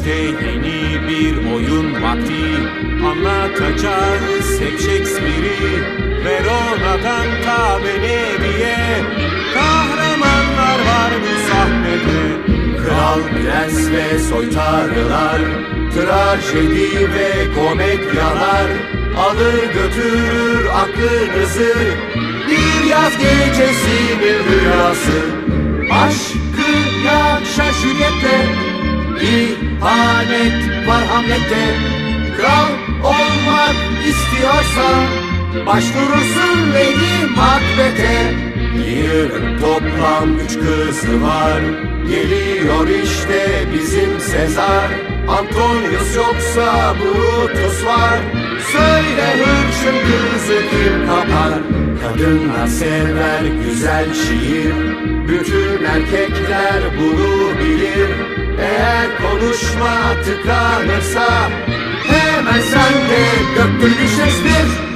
İşte yeni bir oyun vakti. Anlatacağız hep Shakespeare'i Verona'dan ta Venedik'e. Kahramanlar var bu sahnede. Kral, prens ve soytarılar Trajedi ve komedyalar. Alır götürür aklınızı Bir yaz gecesinin rüyası. Aşkı İhanet var Hamlet'te Kral olmak istiyorsan Başvurursun Lady Macbeth'e Lear'ın toplam üç kızı var. Geliyor işte bizim Sezar. Antonius yoksa Brutus var. Söyle hırçın kızı kim kapar? Kadınlar sever güzel şiir. Bütün erkekler bunu bilir buluşma tıkanırsa Hemen sen de göktür bir